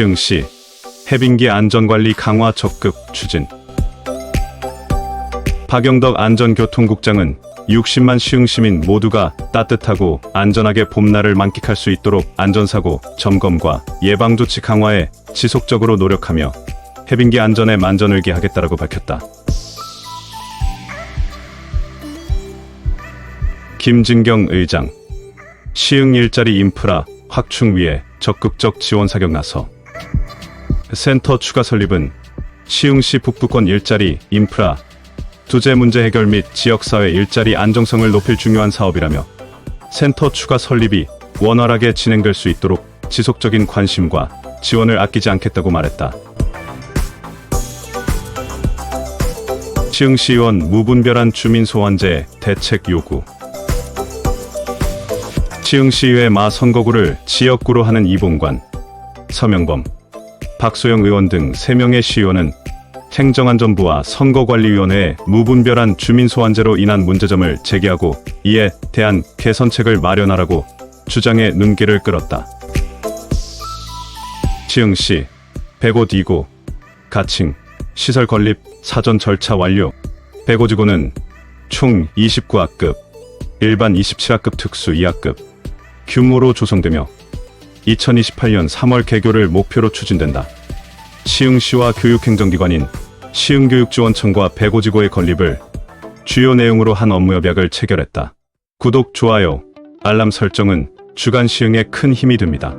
시흥시 해빙기 안전관리 강화 적극 추진 박영덕 안전교통국장은 60만 시흥 시민 모두가 따뜻하고 안전하게 봄날을 만끽할 수 있도록 안전사고 점검과 예방조치 강화에 지속적으로 노력하며 해빙기 안전에 만전을 기 하겠다라고 밝혔다. 김진경 의장 시흥 일자리 인프라 확충 위해 적극적 지원 사격 나서 센터 추가 설립은 시흥시 북부권 일자리 인프라 두재 문제 해결 및 지역사회 일자리 안정성을 높일 중요한 사업이라며 센터 추가 설립이 원활하게 진행될 수 있도록 지속적인 관심과 지원을 아끼지 않겠다고 말했다. 시흥시의원 무분별한 주민 소환제 대책 요구 시흥시의회 마 선거구를 지역구로 하는 이봉관, 서명범, 박소영 의원 등 3명의 시의원은 행정안전부와 선거관리위원회에 무분별한 주민 소환제로 인한 문제점을 제기하고 이에 대한 개선책을 마련하라고 주장에 눈길을 끌었다. 시흥시 105 2구 가칭 시설 건립 사전 절차 완료 105지구는 총 29학급 일반 27학급 특수 2학급 규모로 조성되며 2028년 3월 개교를 목표로 추진된다. 시흥시와 교육행정기관인 시흥교육지원청과 백오지구의 건립을 주요 내용으로 한 업무협약을 체결했다. 구독, 좋아요, 알람 설정은 주간 시흥에 큰 힘이 됩니다.